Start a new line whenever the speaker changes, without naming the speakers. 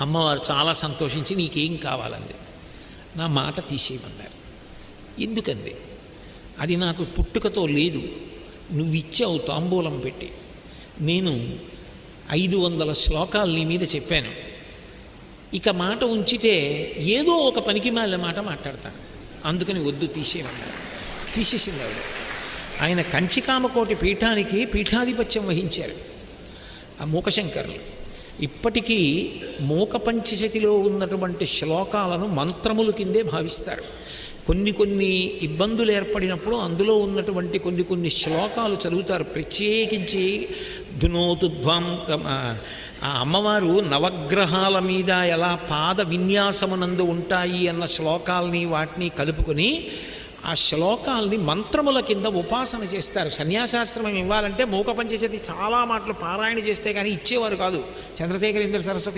అమ్మవారు చాలా సంతోషించి నీకేం కావాలంది? నా మాట తీసేయమన్నారు. ఎందుకంది? అది నాకు పుట్టుకతో లేదు. నువ్వు ఇచ్చావు తాంబూలం పెట్టి. నేను ఐదు వందల శ్లోకాలు నీ మీద చెప్పాను. ఇక మాట ఉంచితే ఏదో ఒక పనికి మాలిన మాట మాట్లాడతాను అందుకని వద్దు తీసేయమన్నారు. తీసేసింది ఆవిడ. ఆయన కంచికామకోటి పీఠానికి పీఠాధిపత్యం వహించారు ఆ మూకశంకర్లు. ఇప్పటికీ మూక పంచశతిలో ఉన్నటువంటి శ్లోకాలను మంత్రములు కిందే భావిస్తారు. కొన్ని కొన్ని ఇబ్బందులు ఏర్పడినప్పుడు అందులో ఉన్నటువంటి కొన్ని కొన్ని శ్లోకాలు చదువుతారు. ప్రత్యేకించి దునోతుధ్వం ఆ అమ్మవారు నవగ్రహాల మీద ఎలా పాద విన్యాసమునందు ఉంటాయి అన్న శ్లోకాలని వాటిని కలుపుకొని ఆ శ్లోకాల్ని మంత్రముల కింద ఉపాసన చేస్తారు. సన్యాసాశ్రమం ఇవ్వాలంటే మూక పంచశతి చాలా మాటలు పారాయణ చేస్తే కానీ ఇచ్చేవారు కాదు. చంద్రశేఖరేంద్ర సరస్వతి